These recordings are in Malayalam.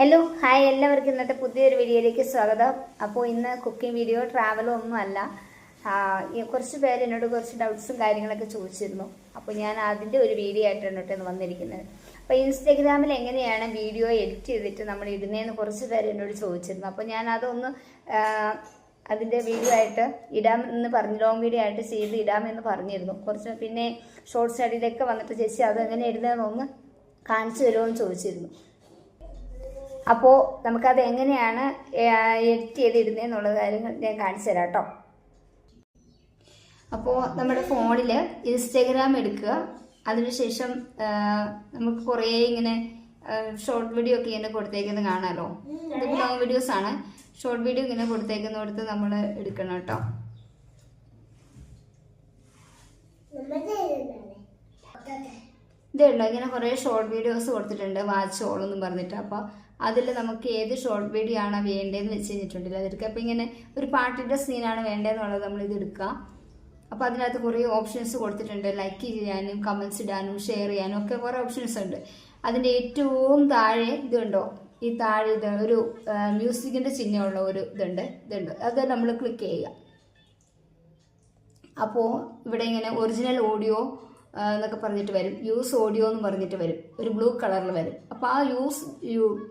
ഹലോ ഹായ് എല്ലാവർക്കും ഇന്നത്തെ പുതിയൊരു വീഡിയോയിലേക്ക് സ്വാഗതം. അപ്പോൾ ഇന്ന് കുക്കിംഗ് വീഡിയോ ട്രാവലോ ഒന്നുമല്ല കുറച്ച് പേര് എന്നോട് കുറച്ച് ഡൗട്ട്സും കാര്യങ്ങളൊക്കെ ചോദിച്ചിരുന്നു. അപ്പോൾ ഞാൻ അതിന്റെ ഒരു വീഡിയോ ആയിട്ടാണ് കേട്ടോ ഇന്ന് വന്നിരിക്കുന്നത്. അപ്പോൾ ഇൻസ്റ്റാഗ്രാമിൽ എങ്ങനെയാണ് വീഡിയോ എഡിറ്റ് ചെയ്തിട്ട് നമ്മൾ ഇടുന്നതെന്ന് കുറച്ച് പേര് എന്നോട് ചോദിച്ചിരുന്നു. അപ്പോൾ ഞാൻ അതൊന്ന് അതിന്റെ വീഡിയോ ആയിട്ട് ഇടാം എന്ന് പറഞ്ഞു ലോങ് വീഡിയോ ആയിട്ട് ചെയ്ത് ഇടാമെന്ന് പറഞ്ഞിരുന്നു. കുറച്ച് പിന്നെ ഷോർട്ട് സ്റ്റഡിയിലൊക്കെ വന്നിട്ട് ചേച്ചി അത് എങ്ങനെ ഇടുന്നതെന്നൊന്ന് കാണിച്ചു തരുമോ എന്ന് ചോദിച്ചിരുന്നു. അപ്പോൾ നമുക്കത് എങ്ങനെയാണ് എഡിറ്റ് ചെയ്തിടുന്നതെന്നുള്ള കാര്യങ്ങൾ ഞാൻ കാണിച്ചു തരാം കേട്ടോ. അപ്പോൾ നമ്മുടെ ഫോണിൽ ഇൻസ്റ്റഗ്രാം എടുക്കുക. അതിനുശേഷം നമുക്ക് കുറേ ഇങ്ങനെ ഷോർട്ട് വീഡിയോ ഒക്കെ ഇങ്ങനെ കൊടുത്തേക്കുന്നത് കാണാമല്ലോ ഇത് ലോങ് വീഡിയോസ് ആണ്. ഷോർട്ട് വീഡിയോ ഇങ്ങനെ കൊടുത്തേക്കുന്നിടത്ത് നമ്മൾ എടുക്കണം കേട്ടോ. ഇതുണ്ടോ? ഇങ്ങനെ കുറേ ഷോർട്ട് വീഡിയോസ് കൊടുത്തിട്ടുണ്ട്. വാച്ച് ഓൾ പറഞ്ഞിട്ട്. അപ്പോൾ അതിൽ നമുക്ക് ഏത് ഷോർട്ട് വീഡിയോ ആണ് വേണ്ടതെന്ന് വെച്ച് കഴിഞ്ഞിട്ടുണ്ടല്ലോ. അതെടുക്കുക അപ്പോൾ ഇങ്ങനെ ഒരു പാട്ടിന്റെ സീനാണ് വേണ്ടതെന്നുള്ളത് നമ്മൾ ഇത് എടുക്കുക. അപ്പോൾ അതിനകത്ത് കുറേ ഓപ്ഷൻസ് കൊടുത്തിട്ടുണ്ട്. ലൈക്ക് ചെയ്യാനും കമൻസ് ഇടാനും ഷെയർ ചെയ്യാനും ഒക്കെ കുറേ ഓപ്ഷൻസ് ഉണ്ട്. അതിന്റെ ഏറ്റവും താഴെ ഇതുണ്ടോ? ഈ താഴെ ഇത് ഒരു മ്യൂസിക്കിന്റെ ചിഹ്നമുള്ള ഒരു ഇതുണ്ട്. ഇതുണ്ട്. അത് നമ്മൾ ക്ലിക്ക് ചെയ്യുക. അപ്പോൾ ഇവിടെ ഇങ്ങനെ ഒറിജിനൽ ഓഡിയോ എന്നൊക്കെ പറഞ്ഞിട്ട് വരും. യൂസ് ഓഡിയോ എന്ന് പറഞ്ഞിട്ട് വരും. ഒരു ബ്ലൂ കളറിൽ വരും. അപ്പോൾ ആ യൂസ്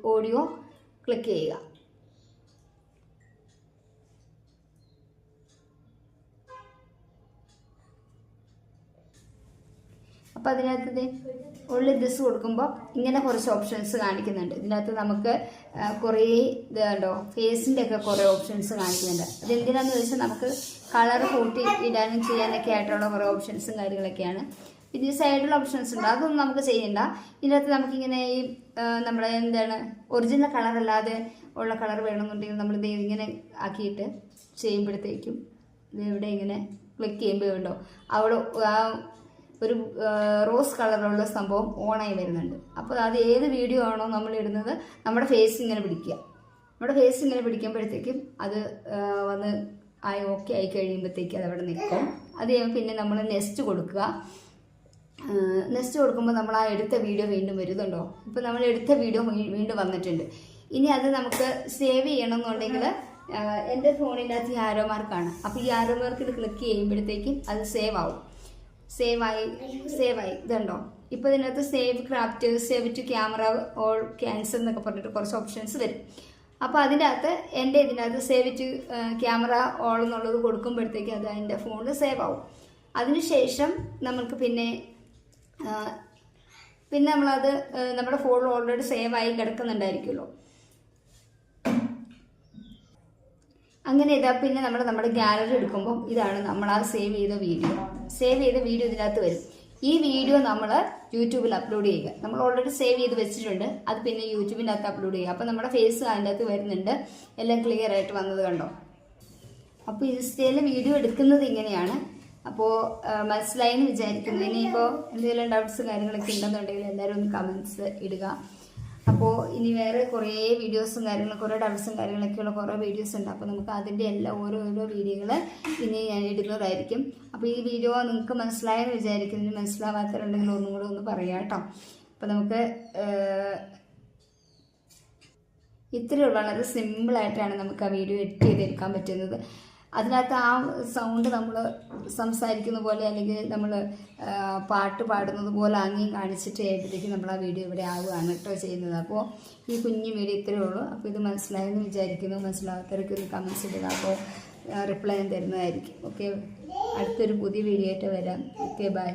ഓഡിയോ ക്ലിക്ക് ചെയ്യുക. അപ്പോൾ അതിനകത്ത് ഉള്ളിൽ ദിസ് കൊടുക്കുമ്പോൾ ഇങ്ങനെ കുറച്ച് ഓപ്ഷൻസ് കാണിക്കുന്നുണ്ട്. ഇതിനകത്ത് നമുക്ക് കുറേ ഇത് കണ്ടോ? ഫേസിന്റെ ഒക്കെ കുറേ ഓപ്ഷൻസ് കാണിക്കുന്നുണ്ട്. അതെന്തിനാന്ന് വെച്ചാൽ നമുക്ക് കളർ കൂട്ടി ഇടാനും ചെയ്യാനൊക്കെ ആയിട്ടുള്ള കുറേ ഓപ്ഷൻസും കാര്യങ്ങളൊക്കെയാണ്. പിന്നെ സൈഡിലുള്ള ഓപ്ഷൻസ് ഉണ്ട്. അതൊന്നും നമുക്ക് ചെയ്യണ്ട. ഇതിനകത്ത് നമുക്കിങ്ങനെ ഈ നമ്മുടെ എന്താണ് ഒറിജിനൽ കളർ അല്ലാതെ ഉള്ള കളർ വേണമെന്നുണ്ടെങ്കിൽ നമ്മൾ ഇത് ഇങ്ങനെ ആക്കിയിട്ട് ചെയ്യുമ്പോഴത്തേക്കും ഇത് ഇവിടെ ഇങ്ങനെ ക്ലിക്ക് ചെയ്യുമ്പോൾ ഉണ്ടോ അവിടെ ഒരു റോസ് കളറുള്ള സംഭവം ഓണായി വരുന്നുണ്ട്. അപ്പോൾ അത് ഏത് വീഡിയോ ആണോ നമ്മൾ ഇടുന്നത് നമ്മുടെ ഫേസ് ഇങ്ങനെ പിടിക്കുക. നമ്മുടെ ഫേസ് ഇങ്ങനെ പിടിക്കുമ്പോഴത്തേക്കും അത് വന്ന് ആയി ഓക്കെ ആയി കഴിയുമ്പോഴത്തേക്കും അത് അവിടെ നിൽക്കും. അത് പിന്നെ നമ്മൾ നെസ്റ്റ് കൊടുക്കുക. നെസ്റ്റ് കൊടുക്കുമ്പോൾ നമ്മൾ ആ എടുത്ത വീഡിയോ വീണ്ടും വരുന്നുണ്ടോ? ഇപ്പോൾ നമ്മൾ എടുത്ത വീഡിയോ വീണ്ടും വന്നിട്ടുണ്ട്. ഇനി അത് നമുക്ക് സേവ് ചെയ്യണമെന്നുണ്ടെങ്കിൽ എന്റെ ഫോണിന്റെ അകത്ത് ഈ ആരോ മാർക്കാണ് അപ്പോൾ ഈ ആരോ മാർക്കിൽ ക്ലിക്ക് ചെയ്യുമ്പോഴത്തേക്കും അത് സേവ് ആവും. സേവ് ആയി സേവ് ആയി. ഇതുണ്ടോ? ഇപ്പോൾ ഇതിനകത്ത് save draft save to camera roll cancel എന്നൊക്കെ പറഞ്ഞിട്ട് കുറച്ച് ഓപ്ഷൻസ് വരും. അപ്പോൾ അതിന്റെ അകത്ത് എന്റെ ഇതിനകത്ത് സേവ് ടു ക്യാമറ ഓൾ എന്നുള്ളത് കൊടുക്കുമ്പോഴത്തേക്ക് അത് എന്റെ ഫോണിൽ സേവ് ആവും. അതിനുശേഷം നമുക്ക് പിന്നെ പിന്നെ നമ്മളത് നമ്മുടെ ഫോണിൽ ഓൾറെഡി സേവ് ആയി കിടക്കുന്നുണ്ടായിരിക്കുമല്ലോ. അങ്ങനെ ഇതാ പിന്നെ നമ്മൾ നമ്മുടെ ഗാലറി എടുക്കുമ്പോൾ ഇതാണ് നമ്മൾ ആ സേവ് ചെയ്ത വീഡിയോ സേവ് ചെയ്ത വീഡിയോ ഇതിനകത്ത് വരും. ഈ വീഡിയോ നമ്മൾ യൂട്യൂബിൽ അപ്ലോഡ് ചെയ്യുക. നമ്മൾ ഓൾറെഡി സേവ് ചെയ്ത് വെച്ചിട്ടുണ്ട്. അത് പിന്നെ യൂട്യൂബിനകത്ത് അപ്ലോഡ് ചെയ്യുക. അപ്പോൾ നമ്മുടെ ഫേസ് അതിന്റെ അകത്ത് വരുന്നുണ്ട്. എല്ലാം ക്ലിയർ ആയിട്ട് വന്നത് കണ്ടോ? അപ്പോൾ ഇൻസ്റ്റയിൽ വീഡിയോ എടുക്കുന്നത് ഇങ്ങനെയാണ്. അപ്പോൾ മനസ്സിലായി എന്ന് വിചാരിക്കുന്നു. ഇനിയിപ്പോൾ എന്തെങ്കിലും ഡൗട്ട്സ് കാര്യങ്ങളൊക്കെ ഉണ്ടെന്നുണ്ടെങ്കിൽ എല്ലാവരും ഒന്ന് കമൻസ് ഇടുക. അപ്പോൾ ഇനി വേറെ കുറേ വീഡിയോസും കാര്യങ്ങളും കുറേ ഡൗട്ട്സും കാര്യങ്ങളൊക്കെയുള്ള കുറേ വീഡിയോസ് ഉണ്ട്. അപ്പോൾ നമുക്ക് അതിന്റെ എല്ലാ ഓരോ വീഡിയോകൾ ഇനി ഞാൻ ഇടുന്നതായിരിക്കും. അപ്പോൾ ഈ വീഡിയോ നിങ്ങൾക്ക് മനസ്സിലായെന്ന് വിചാരിക്കുന്നതിന് മനസ്സിലാവാത്തവരുണ്ടെങ്കിൽ ഒന്നും കൂടെ ഒന്ന് പറയാം കേട്ടോ. അപ്പോൾ നമുക്ക് ഇത്രയുള്ള ഇത്രയും വളരെ സിമ്പിളായിട്ടാണ് നമുക്ക് ആ വീഡിയോ എഡിറ്റ് ചെയ്തെടുക്കാൻ പറ്റുന്നത്. അതിനകത്ത് ആ സൗണ്ട് നമ്മൾ സംസാരിക്കുന്ന പോലെ അല്ലെങ്കിൽ നമ്മൾ പാട്ട് പാടുന്നത് പോലെ അങ്ങേയും കാണിച്ചിട്ട് ആയപ്പോഴത്തേക്കും നമ്മൾ ആ വീഡിയോ ഇവിടെ ആവുകയാണ് കേട്ടോ ചെയ്യുന്നത്. അപ്പോൾ ഈ കുഞ്ഞു വീഡിയോ ഇത്രയേ ഉള്ളൂ. അപ്പോൾ ഇത് മനസ്സിലായെന്ന് വിചാരിക്കുന്നു. മനസ്സിലാകാത്തവർക്ക് ഒരു കമൻസ് ഇടുക. അപ്പോൾ റിപ്ലൈ തരുന്നതായിരിക്കും. ഓക്കെ അടുത്തൊരു പുതിയ വീഡിയോ ആയിട്ട് വരാം. Okay bye